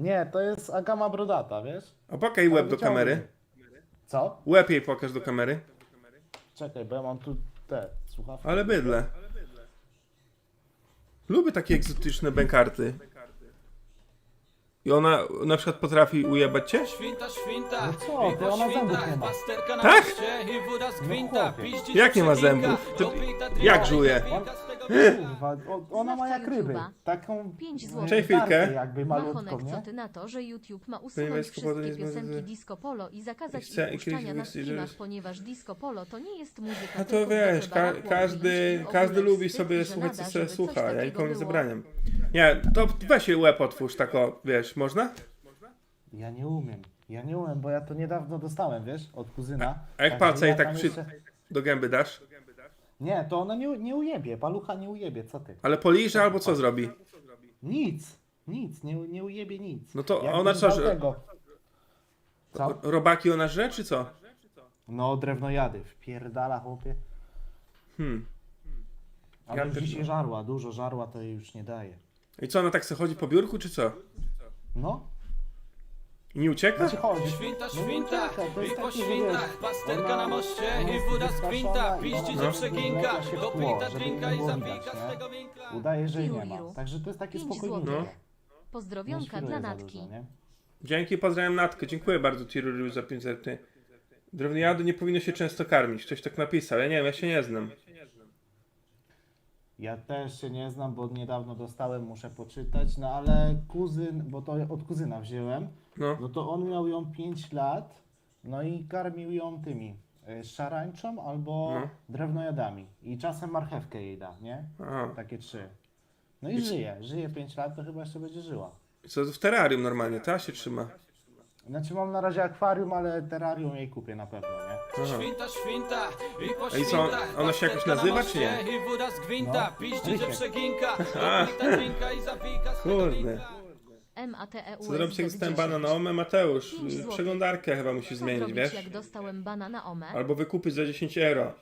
Nie, to jest Agama Brodata, wiesz? A pokaj łeb do Wyciągnij. kamery. Co? Łeb jej pokaż do kamery. Czekaj, bo ja mam tu te słuchawki. Ale bydle. Lubię takie egzotyczne bękarty. I ona na przykład potrafi ujebać cię? Świnta, świnta, No co ty, ona zębów nie ma. Tak? i woda z gwinta, chłopie. piździ Jak nie ma zębów? To jak żuje? Kurwa, o- ona ma jak ryby. Taką Pięć e, złotych. Cześć, chwilkę. tarkę jakby malutką, Machonek, co nie? ty na to, że YouTube ma usunąć wszystkie piosenki disco polo i zakazać Chcę- ich kiedyś puszczania na myśli, że- streamach, ponieważ disco polo to nie jest muzyka. A to tylko wiesz, zwykłe ka każdy, każdy lubi wstyd sobie słuchać co sobie żeby coś słucha, ja takiego nikomu nie było. zabraniam. Nie, to weź jej łeb otwórz tak o, wiesz, można? Ja nie umiem. Ja nie umiem, bo ja to niedawno dostałem, wiesz, od kuzyna. A jak Także palce jej ja tak tam przy... jeszcze- do gęby dasz? Nie, to ona nie, nie ujebie, palucha nie ujebie, co ty? Ale poliże albo co zrobi? Nic, nic, nie, nie ujebie nic. No to Jakbym ona co, dał że- tego- Co? Robaki ona żre, czy co? No, drewnojady, wpierdala chłopie. Hmm. Ale Ja już dzisiaj żarła, dużo żarła to jej już nie daje. I co, ona tak se chodzi po biurku, czy co? No, nie ucieka? znaczy chodzi. Świnta, No świnta, ucieka, to jest taki, wiesz, pasterka na moście ona i woda z wystraszona gwinta, i piździ ona ze No. przeginka, się w tło, dopita żeby drinka i było widać, z nie? tego winkla. Udaje, że jej nie ma. Także to jest takie Pięć spokojniejsze. złotych. No. Nie Pozdrowionka świruje dla za Natki. dużo, nie? Dzięki, pozdrawiam Natkę. Dziękuję bardzo Tiruru za 5 zł. Drewniady nie powinno się często karmić. Ktoś tak napisał. Ja nie wiem, ja się nie znam. Ja też się nie znam, bo niedawno dostałem, muszę poczytać, no ale kuzyn, bo to od kuzyna wziąłem, No. no to on miał ją 5 lat, no i karmił ją tymi y, szarańczą albo No. drewnojadami i czasem marchewkę jej da, nie? A, Takie trzy. No i żyje, żyje 5 lat, to chyba jeszcze będzie żyła. co w terrarium normalnie, ta się trzyma. Znaczy mam na razie akwarium, ale terrarium jej kupię na pewno, nie? Aha. Świnta, świnta, i po A i co, świntach, ona się jakoś na nazywa, czy nie? moście I woda z gwinta, No. piździ Rysiek. przeginka, drinka i zapika z Kurde. MATEUS Co zrobić jak dostałem 10. bana na OME? Mateusz, Pięć złotych. przeglądarkę chyba musisz Co zmienić, zrobić, wiesz? jak dostałem bana na OME? Albo wykupić za 10 euro.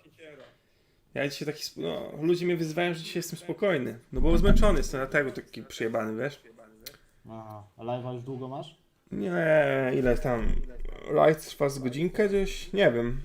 Ja dzisiaj taki, sp- no, ludzie mnie wyzywają, że dzisiaj jestem spokojny. No bo zmęczony jestem, dlatego taki przyjebany, wiesz? Aha, a live'a już długo masz? Nie, ile tam, live trwa z godzinkę gdzieś? Nie wiem.